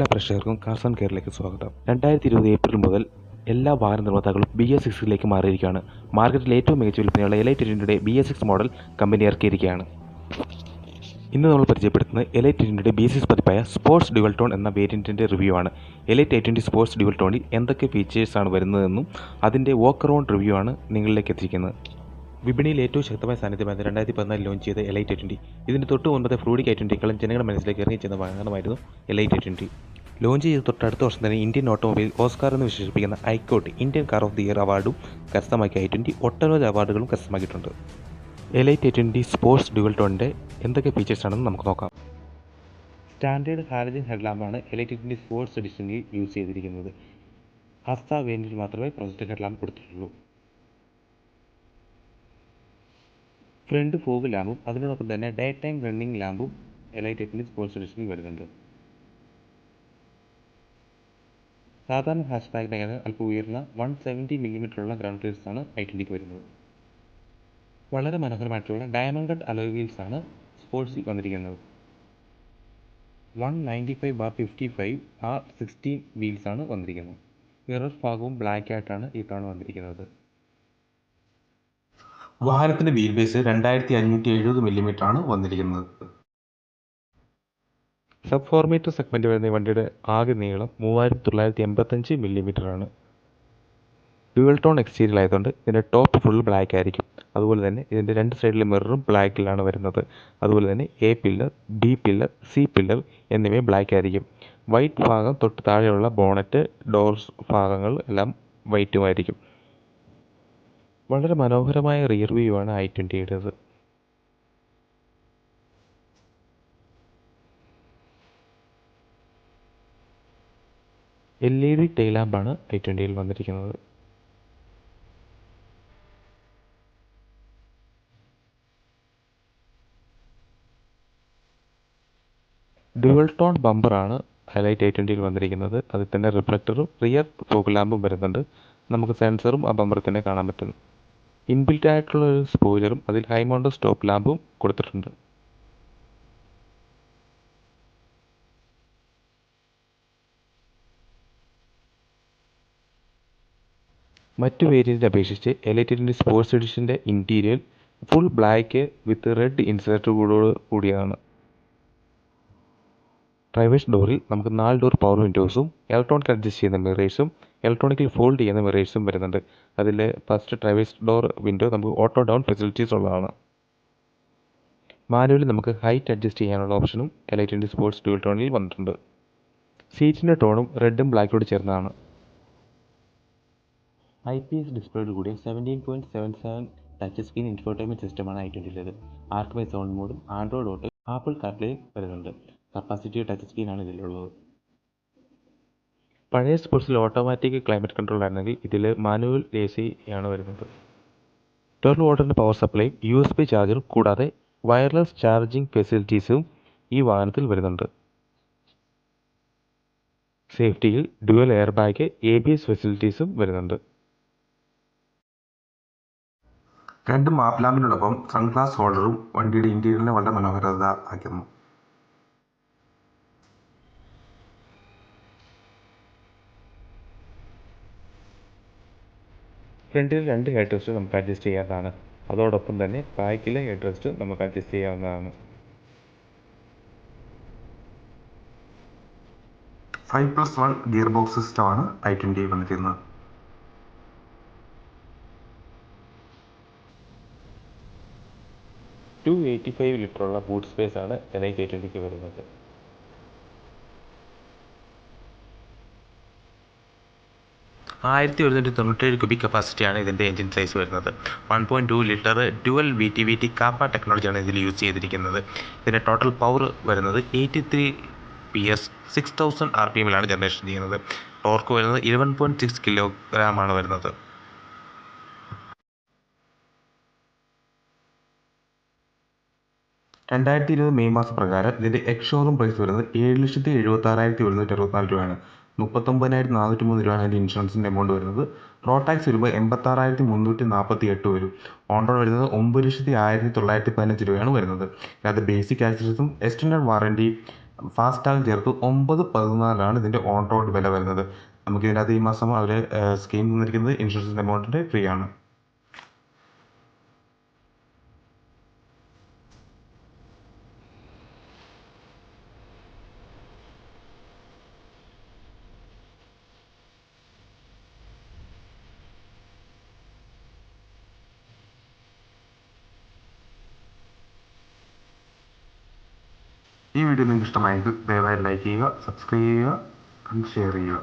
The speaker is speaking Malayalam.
എല്ലാ പ്രേക്ഷകർക്കും കാർസൺ കെയറിലേക്ക് സ്വാഗതം. രണ്ടായിരത്തി ഇരുപത് ഏപ്രിൽ മുതൽ എല്ലാ വാഹന നിർമ്മാതാക്കളും ബി എസ് സിക്സിലേക്ക് മാറിയിരിക്കുകയാണ്. മാർക്കറ്റിൽ ഏറ്റവും മികച്ച വിൽപ്പനയുള്ള elite ട്വന്റിയുടെ B S six model company ഇറക്കിയിരിക്കുകയാണ്. ഇന്ന് നമ്മൾ പരിചയപ്പെടുത്തുന്നത് എലൈറ്റ് ട്വന്റിയുടെ ബി സിക്സ് പതിപ്പായ സ്പോർട്സ് ഡ്യുവൽ ടോൺ എന്ന വേരിയന്റിന്റെ റിവ്യൂ ആണ്. Elite A twenty sports dual ടോണിൽ എന്തൊക്കെ ഫീച്ചേഴ്സാണ് വരുന്നതെന്നും അതിന്റെ വോക്ക് അറൗണ്ട് റിവ്യൂ ആണ് നിങ്ങളിലേക്ക് എത്തിയിരിക്കുന്നത്. വിപണിയിൽ ഏറ്റവും ശക്തമായ സാന്നിധ്യമായിരുന്നു രണ്ടായിരത്തി പതിനാലിൽ ലോഞ്ച് ചെയ്ത എലൈറ്റ് ട്വന്റി ഇതിന് തൊട്ട് മുൻപത്തെ ഫ്രൂഡിക് ഐ ട്വന്റികളും ജനങ്ങളുടെ മനസ്സിലേക്ക് ഇറങ്ങിച്ചെന്ന വാഹനമായിരുന്നു എലൈറ്റ് ട്വന്റി ലോഞ്ച് ചെയ്ത തൊട്ടടുത്ത വർഷം തന്നെ ഇന്ത്യൻ ഓട്ടോമൊബൈൽ ഓസ്കാർ എന്ന് വിശേഷിപ്പിക്കുന്ന Aikot Indian car of the year അവാർഡും കരസ്ഥമാക്കിയ ഐ ട്വന്റി ഒട്ടനവധി അവാർഡുകളും കരസ്ഥമാക്കിയിട്ടുണ്ട്. എലൈറ്റ് ട്വന്റി സ്പോർട്സ് ഡ്യുവൽ ടോണിന്റെ എന്തൊക്കെ ഫീച്ചേഴ്സ് ആണെന്ന് നമുക്ക് നോക്കാം. സ്റ്റാൻഡേർഡ് ഹാലജൻ ഹെഡ്ലാമ്പാണ് എലൈറ്റ് ട്വന്റി സ്പോർട്സ് എഡിഷനിൽ യൂസ് ചെയ്തിരിക്കുന്നത്. ഹസ്ത വേനിൽ മാത്രമേ പ്രൊജക്ട് ഹെഡ്ലാമ്പ് കൊടുത്തിട്ടുള്ളൂ. ഫ്രണ്ട് ഫോഗ് ലാമ്പും അതിനോടൊപ്പം തന്നെ ഡേ ടൈം റണ്ണിംഗ് ലാമ്പും എലൈറ്റ് എറ്റിന്റെ സ്പോർട്സ് എഡിഷനിൽ വരുന്നുണ്ട്. സാധാരണ ഹാഷ് ബാഗിനേക്കാൾ അല്പം ഉയർന്ന വൺ സെവന്റി മില്ലിമീറ്ററുള്ള ഗ്രൗണ്ട് ആണ് ഐ ട്വന്റിക്ക് വരുന്നത്. വളരെ മനോഹരമായിട്ടുള്ള ഡയമണ്ട് കട്ട് അലോയ് ആണ് സ്പോർട്സിൽ വന്നിരിക്കുന്നത്. One ninety five bar fifty five R sixteen wheels ആണ് വന്നിരിക്കുന്നത്. മിറർ ഭാഗവും ബ്ലാക്ക് ആയിട്ടാണ് ഈ തവണ വന്നിരിക്കുന്നത്. വാഹനത്തിന്റെ വീൽ ബേസ് രണ്ടായിരത്തി അഞ്ഞൂറ്റി എഴുപത് മില്ലിമീറ്റർ ആണ് വന്നിരിക്കുന്നത്. സബ് ഫോർ മീറ്റർ വരുന്ന ഈ വണ്ടിയുടെ ആകെ നീളം മൂവായിരത്തി തൊള്ളായിരത്തി എൺപത്തഞ്ച് മില്ലിമീറ്റർ ആണ് ഡ്യുവൽ ടോൺ എക്സ്റ്റീരിയൽ ആയതുകൊണ്ട് ഇതിന്റെ ടോപ്പ് ഫുൾ ബ്ലാക്ക് ആയിരിക്കും. അതുപോലെ തന്നെ ഇതിന്റെ രണ്ട് സൈഡിലെ മിററും ബ്ലാക്കിലാണ് വരുന്നത്. അതുപോലെ തന്നെ A pillar B pillar C pillar എന്നിവയും ബ്ലാക്ക് ആയിരിക്കും. വൈറ്റ് ഭാഗം തൊട്ട് താഴെയുള്ള ബോണറ്റ് ഡോർസ് ഭാഗങ്ങൾ എല്ലാം വൈറ്റുമായിരിക്കും വളരെ മനോഹരമായ റിയർ വ്യൂ ആണ് ഐ ട്വന്റിയുടേത് എൽ ഇ ഡി ടൈലാമ്പാണ് ഐ ട്വന്റിയിൽ വന്നിരിക്കുന്നത്. ഡ്യുവൽ ടോൺ ബമ്പറാണ് ഹൈലൈറ്റ് ഐ ട്വന്റിയിൽ വന്നിരിക്കുന്നത്. അതിൽ തന്നെ റിഫ്ലക്ടറും റിയർ ഫോഗ് ലാമ്പും വരുന്നുണ്ട്. നമുക്ക് സെൻസറും ആ ബമ്പറിൽ തന്നെ കാണാൻ പറ്റുന്നു. ഇൻബിൽറ്റ് ആയിട്ടുള്ള ഒരു സ്പോയിലറും അതിൽ ഹൈ മൗണ്ട് സ്റ്റോപ്പ് ലാമ്പും കൊടുത്തിട്ടുണ്ട്. മറ്റു വേരിയന്റിനെ അപേക്ഷിച്ച് എലൈറ്റിന്റെ സ്പോർട്സ് എഡിഷന്റെ interior full black with red ഇൻസേർട്ടുകളോട് കൂടിയാണ്. ഡ്രൈവേഴ്സ് ഡോറിൽ നമുക്ക് നാല് ഡോർ പവർ വിൻഡോസും ഇലക്ട്രോണിക് അഡ്ജസ്റ്റ് ചെയ്യുന്ന മിറേഴ്സും ഇലക്ട്രോണിക്കൽ ഫോൾഡ് ചെയ്യുന്ന മിറേഴ്സും വരുന്നുണ്ട്. അതിൽ ഫസ്റ്റ് ഡ്രൈവേഴ്സ് ഡോർ വിൻഡോ നമുക്ക് ഓട്ടോ ഡൗൺ ഫെസിലിറ്റീസ് ഉള്ളതാണ്. മാനുവലി നമുക്ക് ഹൈറ്റ് അഡ്ജസ്റ്റ് ചെയ്യാനുള്ള ഓപ്ഷനും എലൈറ്റിന്റെ സ്പോർട്സ് ഡ്യൂൽ ടോണിൽ വന്നിട്ടുണ്ട്. സീറ്റിന്റെ ടോണും റെഡും ബ്ലാക്കോട് ചേർന്നതാണ്. ഐ പി എസ് ഡിസ്പ്ലേയോട് കൂടിയ seventeen point seven seven touch screen infotainment സിസ്റ്റമാണ് ഐ ട്വന്റിയിലേത് ആർക്ക് ബൈ സൗണ്ട് മോഡും ആൻഡ്രോയിഡ് ഓട്ടോ ആപ്പിൾ കാർപ്ലേയും വരുന്നുണ്ട്. കപ്പാസിറ്റീവ് ടച്ച് സ്ക്രീനാണ് ഇതിലുള്ളത്. പഴയ സ്പോർട്സിൽ ഓട്ടോമാറ്റിക് ക്ലൈമറ്റ് കൺട്രോൾ ആയിരുന്നെങ്കിൽ ഇതിൽ മാനുവൽ എ സി ആണ് വരുന്നത്. ട്വൽവ് വാട്ടറിന്റെ പവർ സപ്ലൈയും യു എസ് ബി ചാർജറും കൂടാതെ വയർലെസ് ചാർജിംഗ് ഫെസിലിറ്റീസും ഈ വാഹനത്തിൽ വരുന്നുണ്ട്. സേഫ്റ്റിയിൽ dual air bag A B S ഫെസിലിറ്റീസും വരുന്നുണ്ട്. രണ്ട് മാപ്പ് ലാമ്പിനോടൊപ്പം സൺഗ്ലാസ് ഹോൾഡറും വണ്ടിയുടെ ഇന്റീരിയറിനെ വളരെ മനോഹരത ആക്കുന്നു. ഫ്രണ്ടിൽ രണ്ട് ഹെഡ് റെസ്റ്റ് നമുക്ക് അഡ്ജസ്റ്റ് ചെയ്യാവുന്നതാണ്. അതോടൊപ്പം തന്നെ ബാക്കിലെ ഹെഡ് റെസ്റ്റ് നമുക്ക് അഡ്ജസ്റ്റ് ചെയ്യാവുന്നതാണ്. Five plus one gear box സിസ്റ്റമാണ് ഐ ട്വന്റി വന്നിരിക്കുന്നത്. ടു എയ്റ്റി ഫൈവ് ലിറ്ററുള്ള ബൂട്ട് സ്പേസ് ആണ് എൻ ഐ ട്വന്റിക്ക് വരുന്നത് ആയിരത്തി ഒരുന്നൂറ്റി തൊണ്ണൂറ്റേഴ് ക്യൂബിക് കപ്പാസിറ്റിയാണ് ഇതിന്റെ എഞ്ചിൻ സൈസ് വരുന്നത്. One point two litre dual V T V T kappa ടെക്നോളജിയാണ് ഇതിൽ യൂസ് ചെയ്തിരിക്കുന്നത്. ഇതിന്റെ ടോട്ടൽ പവർ വരുന്നത് eighty three P S six thousand R P എമ്മിലാണ് generation ചെയ്യുന്നത്. ടോർക്ക് വരുന്നത് ഇലവൻ പോയിന്റ് സിക്സ് കിലോഗ്രാമാണ് വരുന്നത്. രണ്ടായിരത്തി ഇരുപത് മെയ് മാസ പ്രകാരം ഇതിന്റെ എക്സ് ഷോറൂം പ്രൈസ് വരുന്നത് ഏഴ് ലക്ഷത്തി എഴുപത്തി ആറായിരത്തി ഒരുന്നൂറ്റി അറുപത്തിനാല് രൂപയാണ്. മുപ്പത്തൊമ്പതിനായിരത്തി നാനൂറ്റി മൂന്ന് രൂപയാണ് അതിന്റെ ഇൻഷുറൻസിന്റെ എമൗണ്ട് വരുന്നത്. റോഡ് ടാക്സ് വരുമ്പോൾ എൺപത്താറായിരത്തി മുന്നൂറ്റി നാൽപ്പത്തി എട്ട് വരും. ഓൺ റോഡ് വരുന്നത് ഒമ്പത് ലക്ഷത്തി ആയിരത്തി തൊള്ളായിരത്തി പതിനഞ്ച് രൂപയാണ് വരുന്നത്. അത് ബേസിക് ആക്സിഡൻസും എക്സ്റ്റൻഡ് വാറന്റി ഫാസ്റ്റാഗ് ചേർത്ത് ഒമ്പത് പതിനാലാണ് ഇതിന്റെ ഓൺ റോഡ് വില വരുന്നത്. നമുക്ക് ഇതിനകത്ത് ഈ മാസം അവർ സ്കീം തന്നിരിക്കുന്നത് ഇൻഷുറൻസിന്റെ എമൗണ്ടിന്റെ ഫ്രീ ആണ്. ഈ വീഡിയോ നിങ്ങൾക്ക് ഇഷ്ടമായെങ്കിൽ ദയവായി ലൈക്ക് ചെയ്യുക സബ്സ്ക്രൈബ് ചെയ്യുക ഷെയർ ചെയ്യുക.